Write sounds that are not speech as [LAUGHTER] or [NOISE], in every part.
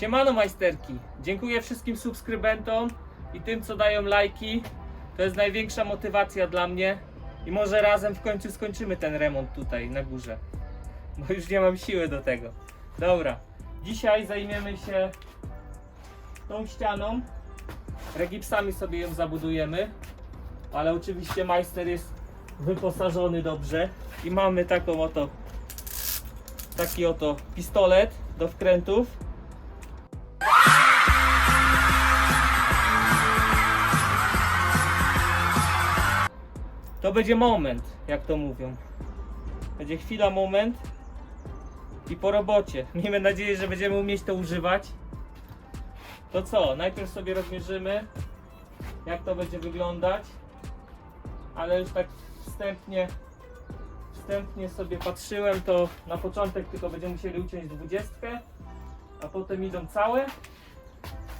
Siemano majsterki. Dziękuję wszystkim subskrybentom i tym, co dają lajki. To jest największa motywacja dla mnie. I może razem w końcu skończymy ten remont tutaj na górze. Bo już nie mam siły do tego. Dobra. Dzisiaj zajmiemy się tą ścianą. Regipsami sobie ją zabudujemy. Ale oczywiście majster jest wyposażony dobrze. I mamy taką oto taki oto pistolet do wkrętów. To będzie moment, jak to mówią. Będzie chwila, moment i po robocie. [LAUGHS] Miejmy nadzieję, że będziemy umieć to używać. To co? Najpierw sobie rozmierzymy, jak to będzie wyglądać. Ale już tak wstępnie wstępnie sobie patrzyłem, to na początek tylko będziemy musieli uciąć dwudziestkę, a potem idą całe.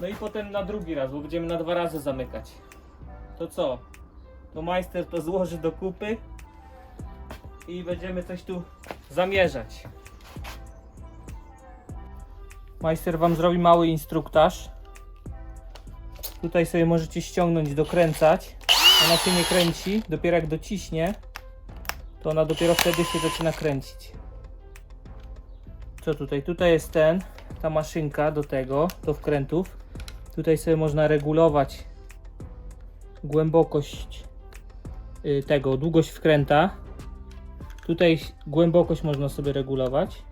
No i potem na drugi raz, bo będziemy na dwa razy zamykać. To co? To majster to złoży do kupy i będziemy coś tu zamierzać. Majster Wam zrobi mały instruktaż. Tutaj sobie możecie ściągnąć, dokręcać. Ona się nie kręci, dopiero jak dociśnie, to ona dopiero wtedy się zaczyna kręcić. Co tutaj? Tutaj jest ten, ta maszynka do tego, do wkrętów. Tutaj sobie można regulować głębokość tego, długość wkręta. Tutaj głębokość można sobie regulować.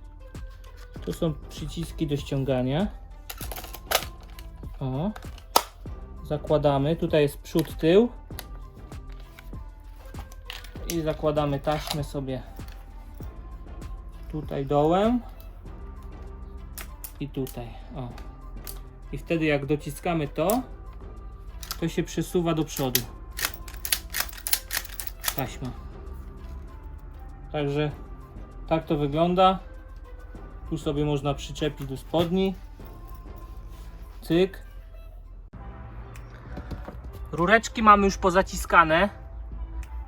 Tu są przyciski do ściągania. O. Zakładamy. Tutaj jest przód, tył i zakładamy taśmę sobie tutaj dołem i tutaj o i wtedy jak dociskamy to to się przesuwa do przodu taśma. Także tak to wygląda. Tu sobie można przyczepić do spodni. Cyk. Rureczki mamy już pozaciskane.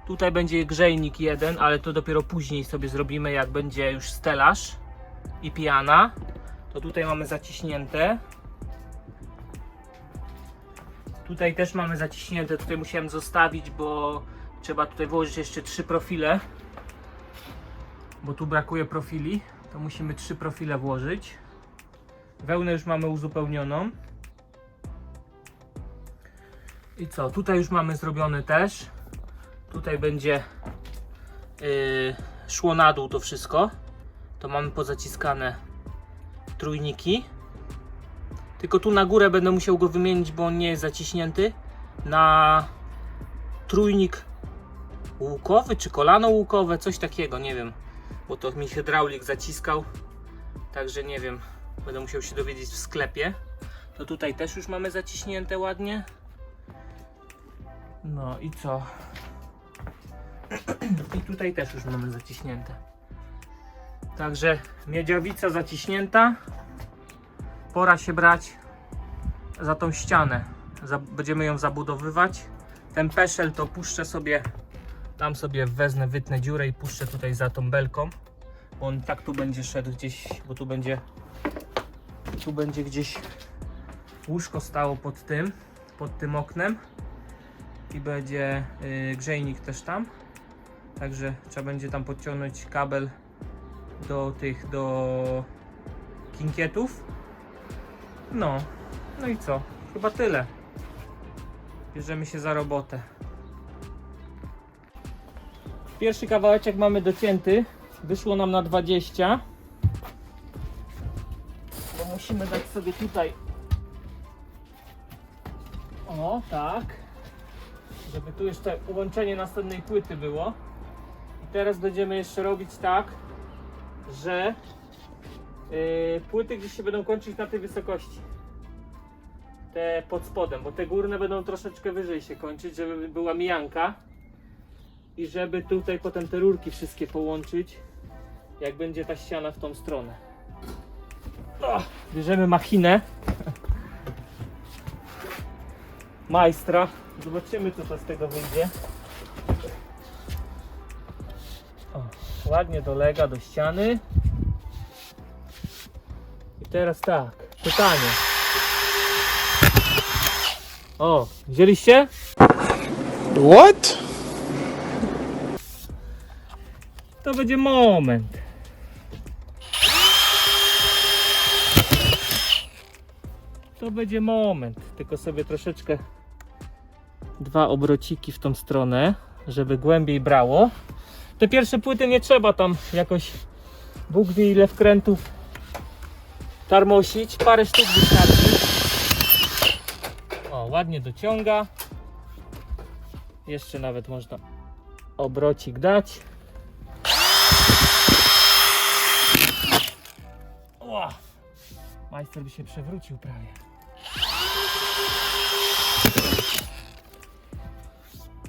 Tutaj będzie grzejnik jeden, ale to dopiero później sobie zrobimy, jak będzie już stelaż i piana. To tutaj mamy zaciśnięte. Tutaj też mamy zaciśnięte, tutaj musiałem zostawić, bo trzeba tutaj włożyć jeszcze trzy profile. Bo tu brakuje profili, to musimy trzy profile włożyć. Wełnę już mamy uzupełnioną. I co? Tutaj już mamy zrobiony też. Tutaj będzie yy, szło na dół to wszystko. To mamy pozaciskane trójniki. Tylko tu na górę będę musiał go wymienić, bo on nie jest zaciśnięty. Na trójnik łukowy czy kolano łukowe, coś takiego, nie wiem. Bo to mi hydraulik zaciskał. Także nie wiem. Będę musiał się dowiedzieć w sklepie. To tutaj też już mamy zaciśnięte ładnie. No i co? [CLEARS THROAT] I tutaj też już mamy zaciśnięte. Także miedziawica zaciśnięta. Pora się brać za tą ścianę. Będziemy ją zabudowywać. Ten peszel to puszczę sobie, tam sobie wezmę, wytnę dziurę i puszczę tutaj za tą belką. Bo on tak tu będzie szedł gdzieś, bo tu będzie tu będzie gdzieś łóżko stało pod tym, pod tym oknem i będzie y, grzejnik też tam. Także trzeba będzie tam podciągnąć kabel do tych, do kinkietów. No, no i co? Chyba tyle. Bierzemy się za robotę. Pierwszy kawałeczek mamy docięty. Wyszło nam na 20. Bo musimy dać sobie tutaj. O, tak. Żeby tu jeszcze ułączenie następnej płyty było. I teraz będziemy jeszcze robić tak, że yy, płyty gdzieś się będą kończyć na tej wysokości. Te pod spodem, bo te górne będą troszeczkę wyżej się kończyć, żeby była mijanka. I żeby tutaj potem te rurki wszystkie połączyć, jak będzie ta ściana w tą stronę. O, bierzemy machinę. Majstra. Zobaczymy co to z tego wyjdzie. O, ładnie dolega do ściany. I teraz tak. Pytanie. O, wzięliście? What? To będzie moment. To będzie moment. Tylko sobie troszeczkę dwa obrociki w tą stronę, żeby głębiej brało. Te pierwsze płyty nie trzeba tam jakoś Bóg wie ile wkrętów tarmosić. Parę sztuk wystarczy. O, ładnie dociąga. Jeszcze nawet można obrocik dać. O! Majster by się przewrócił prawie.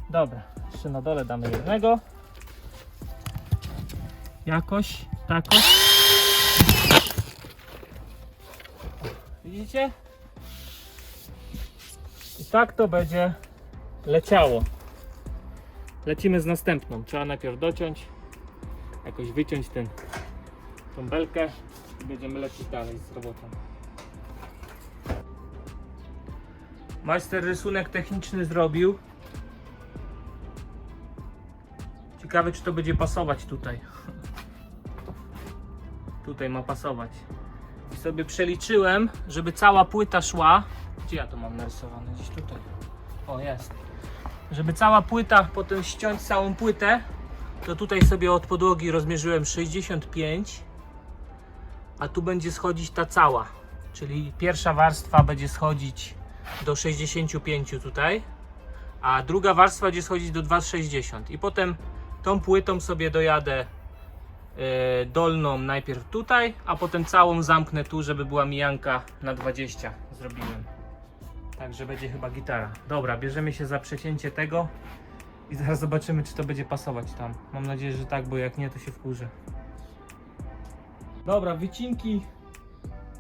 Dobra, jeszcze na dole damy jednego. Jakoś, takoś. Widzicie? I tak to będzie leciało. Lecimy z następną. Trzeba najpierw dociąć, jakoś wyciąć ten, tą belkę będziemy lecieć dalej z robotą. Majster rysunek techniczny zrobił. Ciekawe czy to będzie pasować tutaj. [LAUGHS] Tutaj ma pasować. I sobie przeliczyłem, żeby cała płyta szła. Gdzie ja to mam narysowane? Gdzieś tutaj. O, jest. Żeby cała płyta, potem ściąć całą płytę, to tutaj sobie od podłogi rozmierzyłem 65, a tu będzie schodzić ta cała. Czyli pierwsza warstwa będzie schodzić do 65 tutaj, a druga warstwa będzie schodzić do 2,60 i potem tą płytą sobie dojadę e, dolną najpierw tutaj, a potem całą zamknę tu, żeby była mijanka na 20 zrobiłem. Także będzie chyba gitara. Dobra, bierzemy się za przecięcie tego i zaraz zobaczymy, czy to będzie pasować tam. Mam nadzieję, że tak, bo jak nie, to się wkurzę. Dobra, wycinki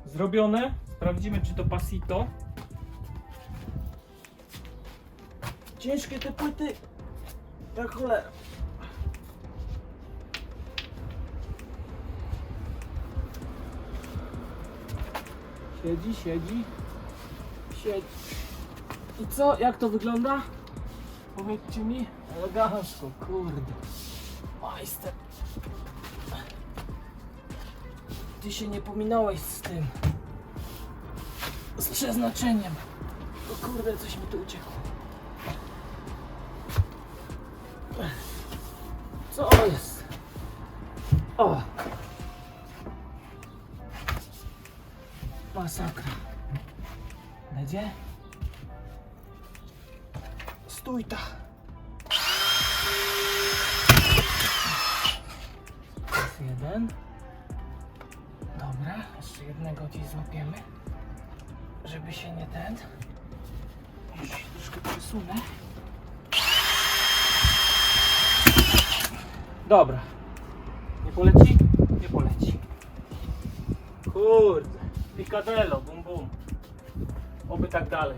zrobione. Sprawdzimy, czy to pasito. Ciężkie te płyty. Tak cholera. Siedzi, siedzi. Siedzi. I co? Jak to wygląda? Powiedzcie mi. Elegancko, kurde. Majster. Ty się nie pominąłeś z tym. Z przeznaczeniem. O kurde, coś mi tu uciekło. Co jest? O! Masakra. Będzie? Stój ta. Jest jeden. Dobra, jeszcze jednego gdzieś złapiemy. Żeby się nie ten. Może się troszkę przesunę. Dobra. Nie poleci? Nie poleci. Kurde. Picadello, bum bum. Oby tak dalej.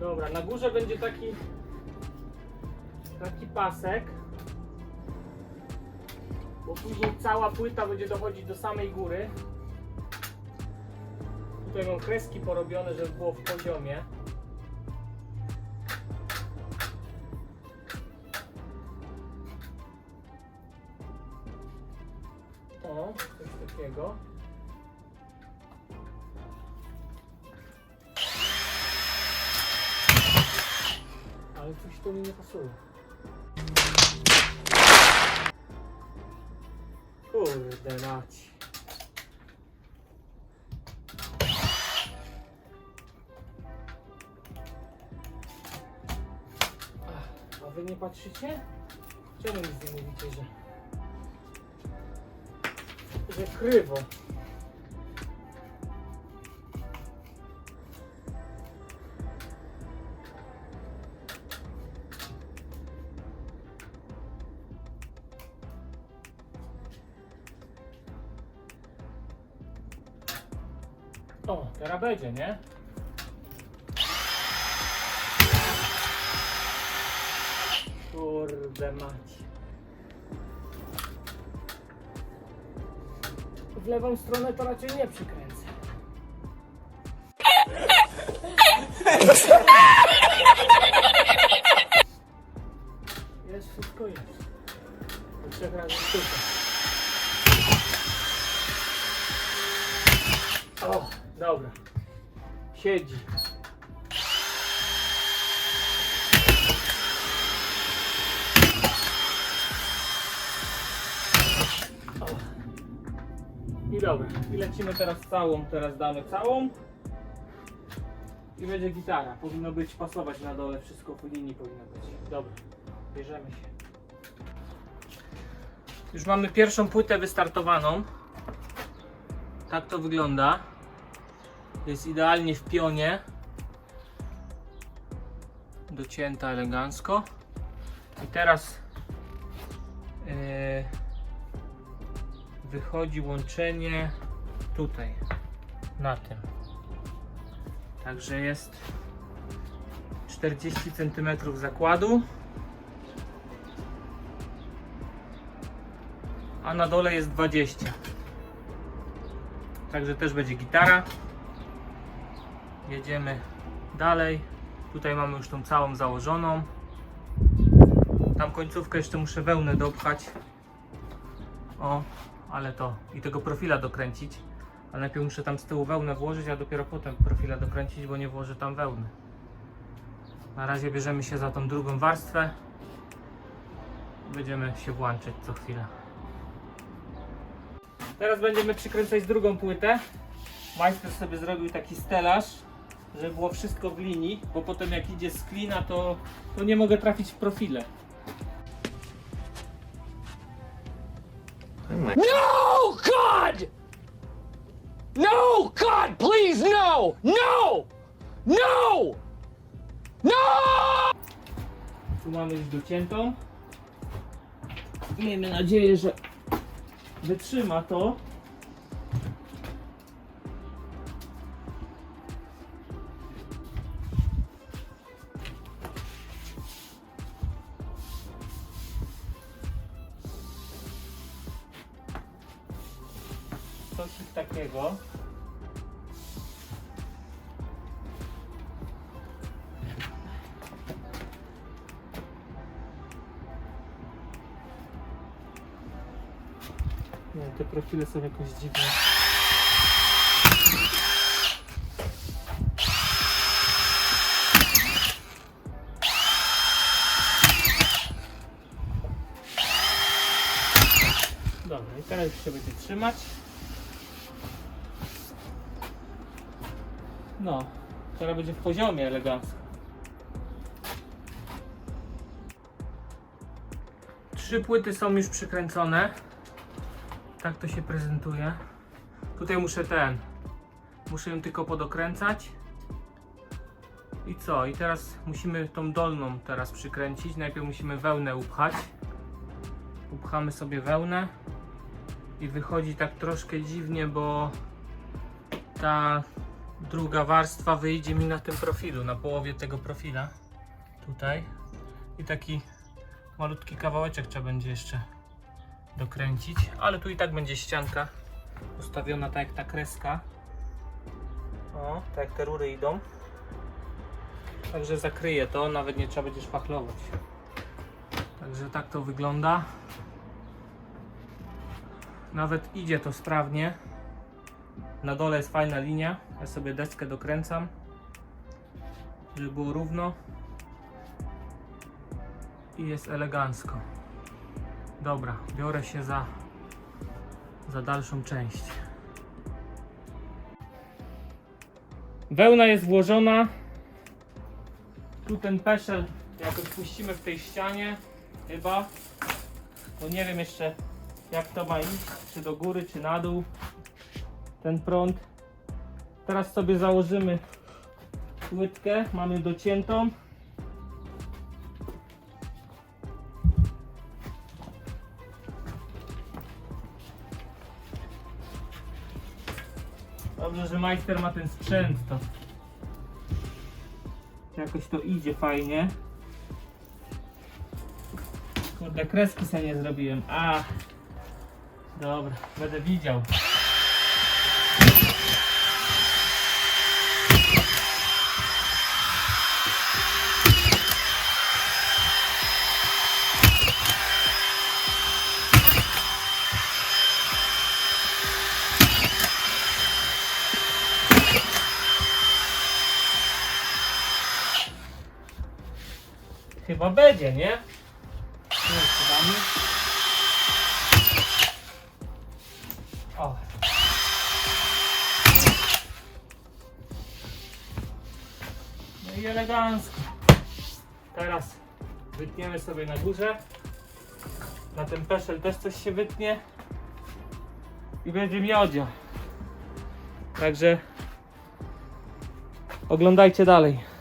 Dobra, na górze będzie taki taki pasek. Bo później cała płyta będzie dochodzić do samej góry. Tutaj mam kreski porobione, żeby było w poziomie. O, coś takiego. Ale coś tu mi nie pasuje. Kurde. Ach, A wy nie patrzycie? Czemu nic nie mówicie, że... że krywo? Będzie, nie? Kurde mać. w lewą stronę to raczej nie przykręcę. Jest, wszystko jest. Do trzech razy sztuka. O, dobra. Siedzi. I dobra. I lecimy teraz całą. Teraz damy całą. I będzie gitara. Powinno być pasować na dole. Wszystko po linii powinno być. Dobra. Bierzemy się. Już mamy pierwszą płytę wystartowaną. Tak to wygląda. Jest idealnie w pionie. Docięta elegancko. I teraz yy, wychodzi łączenie tutaj, na tym. Także jest 40 cm zakładu. A na dole jest 20. Także też będzie gitara. Jedziemy dalej. Tutaj mamy już tą całą założoną. Tam końcówkę jeszcze muszę wełnę dopchać. O, ale to. I tego profila dokręcić. Ale najpierw muszę tam z tyłu wełnę włożyć, a dopiero potem profila dokręcić, bo nie włożę tam wełny. Na razie bierzemy się za tą drugą warstwę. Będziemy się włączyć co chwilę. Teraz będziemy przykręcać drugą płytę. Majster sobie zrobił taki stelaż, żeby było wszystko w linii, bo potem jak idzie z klina, to, to nie mogę trafić w profile. No, God! No, God, please, no! No! No! No! Tu mamy już dociętą. Miejmy nadzieję, że wytrzyma to. Coś takiego. Nie, te profile są jakoś dziwne. Dobra, i teraz już się będzie trzymać. No, teraz będzie w poziomie elegancko. Trzy płyty są już przykręcone. Tak to się prezentuje. Tutaj muszę ten. Muszę ją tylko podokręcać. I co? I teraz musimy tą dolną teraz przykręcić. Najpierw musimy wełnę upchać. Upchamy sobie wełnę. I wychodzi tak troszkę dziwnie, bo ta druga warstwa wyjdzie mi na tym profilu, na połowie tego profila. Tutaj. I taki malutki kawałeczek trzeba będzie jeszcze dokręcić, ale tu i tak będzie ścianka ustawiona tak jak ta kreska. O, tak jak te rury idą. Także zakryje to, nawet nie trzeba będzie szpachlować. Także tak to wygląda. Nawet idzie to sprawnie. Na dole jest fajna linia. Ja sobie deskę dokręcam, żeby było równo. I jest elegancko. Dobra, biorę się za, za dalszą część. Wełna jest włożona. Tu ten peszel jakoś puścimy w tej ścianie chyba. Bo nie wiem jeszcze jak to ma iść, czy do góry, czy na dół. Ten prąd. Teraz sobie założymy płytkę, mamy dociętą. Dobrze, że majster ma ten sprzęt, to jakoś to idzie fajnie. Kurde, kreski sobie nie zrobiłem. A, dobra, będę widział. Chyba będzie, nie? No i elegancko. Teraz wytniemy sobie na górze. Na ten peszel też coś się wytnie. I będzie miodzio. Także oglądajcie dalej.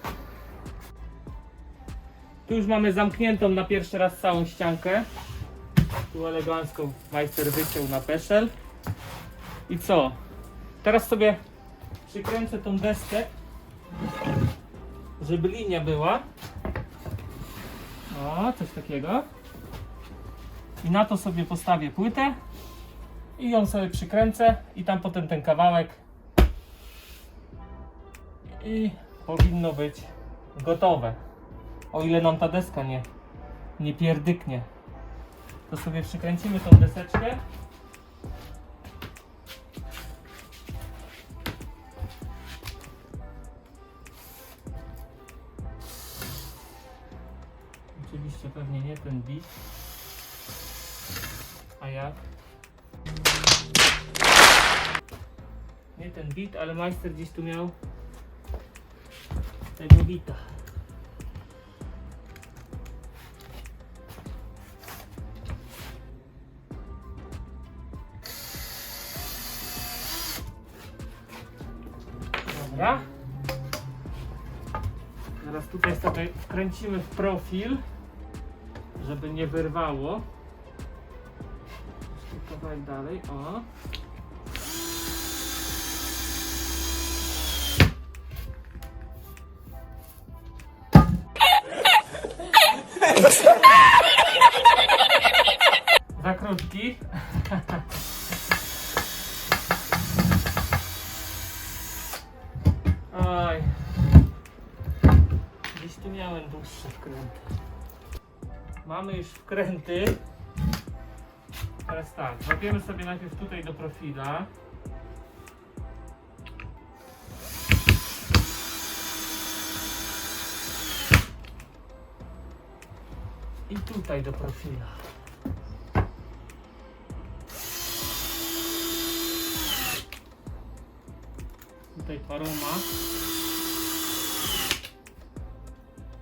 Tu już mamy zamkniętą na pierwszy raz całą ściankę. Tu elegancko majster wyciął na peszel. I co? Teraz sobie przykręcę tą deskę, żeby linia była. O, coś takiego. I na to sobie postawię płytę i ją sobie przykręcę i tam potem ten kawałek i powinno być gotowe. O ile nam ta deska nie, nie pierdyknie. To sobie przykręcimy tą deseczkę. Oczywiście pewnie nie ten bit. A jak? Nie ten bit, ale majster gdzieś tu miał tego bita. Sobie wkręcimy w profil, żeby nie wyrwało. Jeszcze kawałek dalej, o. Za krótki. [LAUGHS] Mamy już wkręty. Teraz tak, łapiemy sobie najpierw tutaj do profila. I tutaj do profila. Tutaj paroma.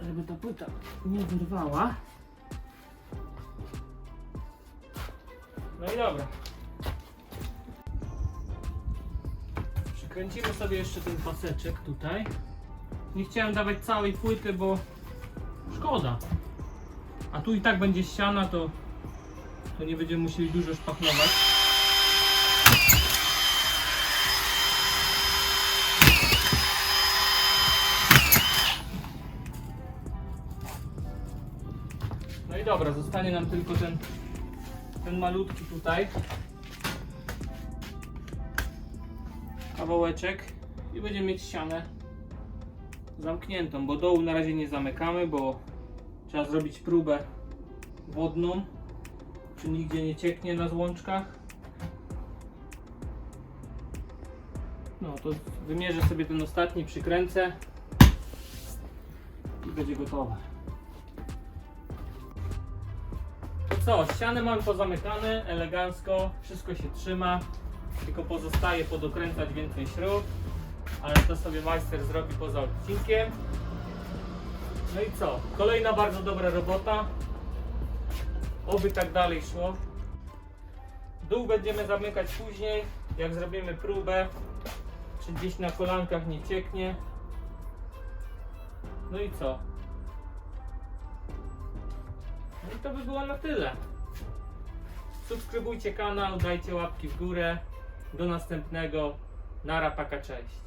Żeby ta płyta nie wyrwała. No i dobra. Przykręcimy sobie jeszcze ten paseczek tutaj. Nie chciałem dawać całej płyty, bo szkoda. A tu i tak będzie ściana, to, to nie będziemy musieli dużo szpachlować. No i dobra, zostanie nam tylko ten, ten malutki tutaj kawałeczek i będziemy mieć ścianę zamkniętą, bo dołu na razie nie zamykamy, bo trzeba zrobić próbę wodną, czy nigdzie nie cieknie na złączkach. No to wymierzę sobie ten ostatni, przykręcę i będzie gotowe. Co, ściany mamy pozamykane, elegancko, wszystko się trzyma, tylko pozostaje podokręcać więcej śrub, ale to sobie majster zrobi poza odcinkiem. No i co? Kolejna bardzo dobra robota. Oby tak dalej szło. Dół będziemy zamykać później, jak zrobimy próbę, czy gdzieś na kolankach nie cieknie. No i co? No i to by było na tyle. Subskrybujcie kanał, dajcie łapki w górę. Do następnego. Nara, paka, cześć.